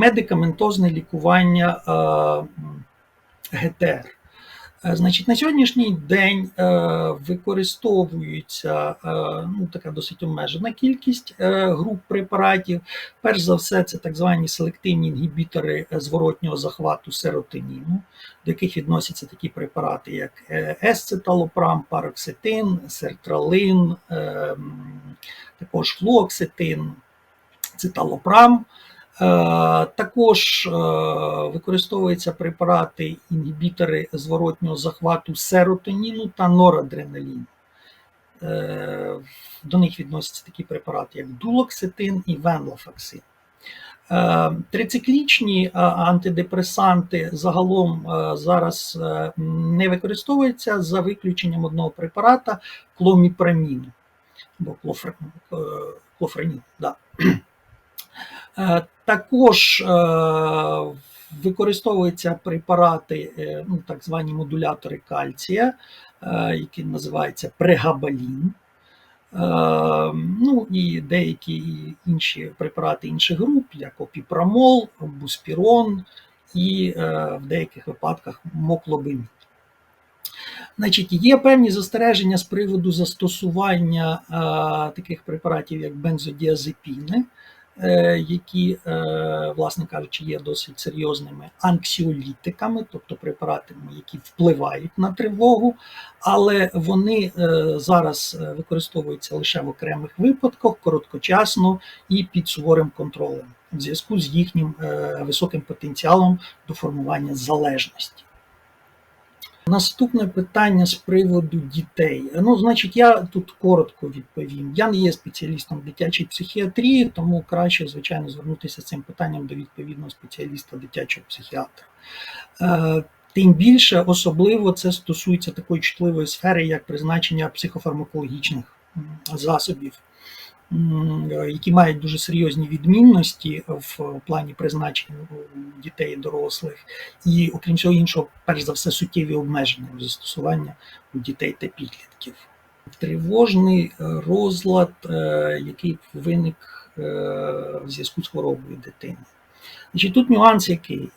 медикаментозне лікування е, ГТР. Е, Значить, на сьогоднішній день е, використовується ну, така досить обмежена кількість груп препаратів. Перш за все, це так звані селективні інгібітори зворотнього захвату серотоніну, до яких відносяться такі препарати, як есцеталопрам, пароксетин, сертралин, е, також флуоксетин, циталопрам. Е, Також е, використовуються препарати інгібітори зворотнього захвату серотоніну та норадреналіну. Е, До них відносяться такі препарати, як дулоксетин і венлафаксин. Е, Трициклічні антидепресанти загалом зараз не використовуються за виключенням одного препарата кломіпраміну або клофр- клофреніну. Да. Е, Також е, використовуються препарати, е, ну, так звані модулятори кальція, які називаються прегабалін. Ну і деякі інші препарати інших груп, як опіпрамол, буспірон і в деяких випадках моклобемід. Значить, є певні застереження з приводу застосування таких препаратів, як бензодіазепіни, які, е, власне кажучи, є досить серйозними анксіолітиками, тобто препаратами, які впливають на тривогу, але вони е, зараз е, використовуються лише в окремих випадках, короткочасно і під суворим контролем, в зв'язку з їхнім е, високим потенціалом до формування залежності. Наступне питання з приводу дітей. Ну, значить, я тут коротко відповім. Я не є спеціалістом дитячої психіатрії, тому краще, звичайно, звернутися з цим питанням до відповідного спеціаліста дитячого психіатра. Е, Тим більше, особливо це стосується такої чутливої сфери, як призначення психофармакологічних засобів, які мають дуже серйозні відмінності в плані призначення у дітей і дорослих, і, окрім всього іншого, перш за все, суттєві обмеження застосування у дітей та підлітків. Тривожний е, розлад, е, який виник е, в зв'язку з хворобою дитини. Значить, тут нюанс який.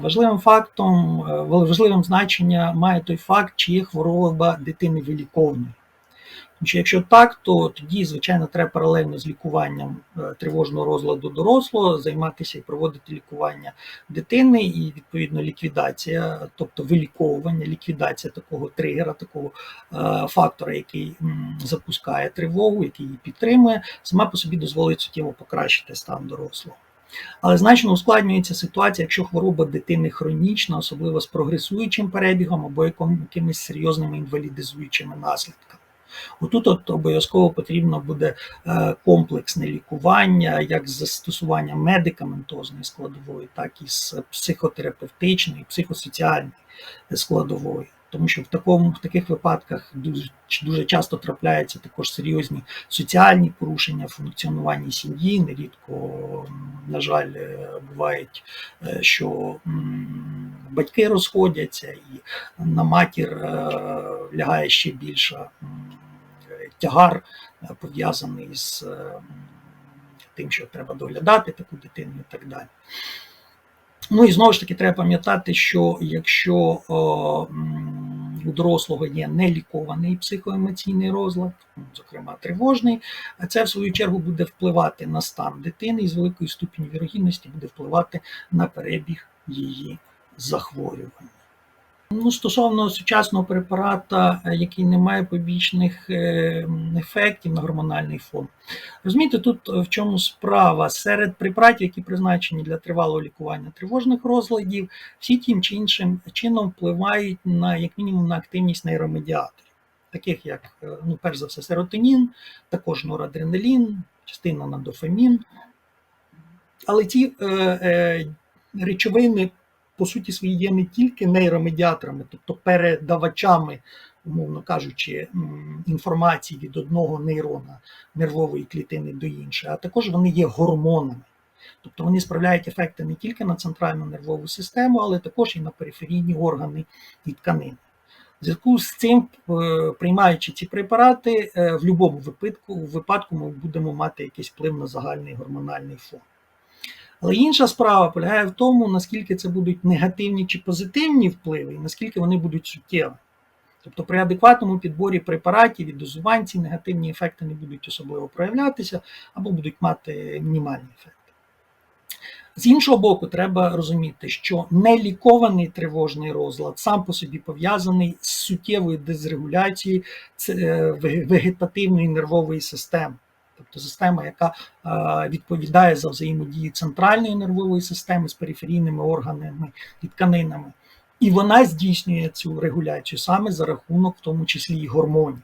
Важливим фактом, важливим значення має той факт, чи є хвороба дитини виліковною. Тому якщо так, то тоді, звичайно, треба паралельно з лікуванням е, тривожного розладу дорослого займатися і проводити лікування дитини, і відповідно ліквідація, тобто виліковування, ліквідація такого тригера, такого е, фактора, який запускає тривогу, який її підтримує, сама по собі дозволить суттєво покращити стан дорослого. Але значно ускладнюється ситуація, якщо хвороба дитини хронічна, особливо з прогресуючим перебігом або якимись серйозними інвалідизуючими наслідками. Отут от обов'язково потрібно буде е, комплексне лікування, як з застосуванням медикаментозної складової, так і з психотерапевтичної, психосоціальної складової. Тому що в такому в таких випадках дуже, дуже часто трапляються також серйозні соціальні порушення в функціонуванні сім'ї. Нерідко, на жаль, е, бувають, е, що батьки розходяться, і на матір е, лягає ще більша тягар, е, пов'язаний з е, тим, що треба доглядати таку дитину і так далі. Ну і знову ж таки треба пам'ятати, що якщо у дорослого є нелікований психоемоційний розлад, ну, зокрема тривожний, це в свою чергу буде впливати на стан дитини і з великою ступінь вірогідності буде впливати на перебіг її захворювання. Ну, стосовно сучасного препарата, е, який не має побічних е, ефектів на гормональний фон. Розумієте, тут е, в чому справа? Серед препаратів, які призначені для тривалого лікування тривожних розладів, всі тим чи іншим чином впливають на як мінімум на активність нейромедіаторів, таких як, ну, перш за все, серотонін, також норадреналін, частина на дофамін. Але ці е, е, речовини, по суті своїй, є не тільки нейромедіаторами, тобто передавачами, умовно кажучи, інформації від одного нейрона нервової клітини до іншої, а також вони є гормонами. Тобто вони справляють ефекти не тільки на центральну нервову систему, але також і на периферійні органи і тканини. В зв'язку з цим, е, приймаючи ці препарати, е, в будь-якому випадку, випадку ми будемо мати якийсь вплив на загальний гормональний фон. Але інша справа полягає в тому, наскільки це будуть негативні чи позитивні впливи, і наскільки вони будуть суттєві. Тобто при адекватному підборі препаратів і дозувань ці негативні ефекти не будуть особливо проявлятися або будуть мати мінімальні ефекти. З іншого боку, треба розуміти, що нелікований тривожний розлад сам по собі пов'язаний з суттєвою дезрегуляцією е, веге- вегетативної нервової системи. Тобто система, яка е, відповідає за взаємодію центральної нервової системи з периферійними органами і тканинами. І вона здійснює цю регуляцію саме за рахунок, в тому числі і гормонів.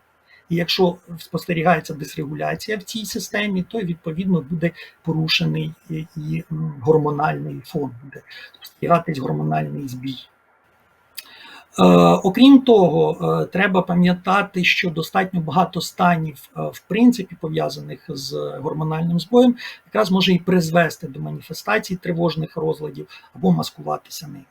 І якщо спостерігається дисрегуляція в цій системі, то відповідно буде порушений і, гормональний фон, буде спостерігатись гормональний збій. Е, окрім того, е, треба пам'ятати, що достатньо багато станів, е, в принципі, пов'язаних з гормональним збоєм, якраз може і призвести до маніфестацій тривожних розладів або маскуватися ними.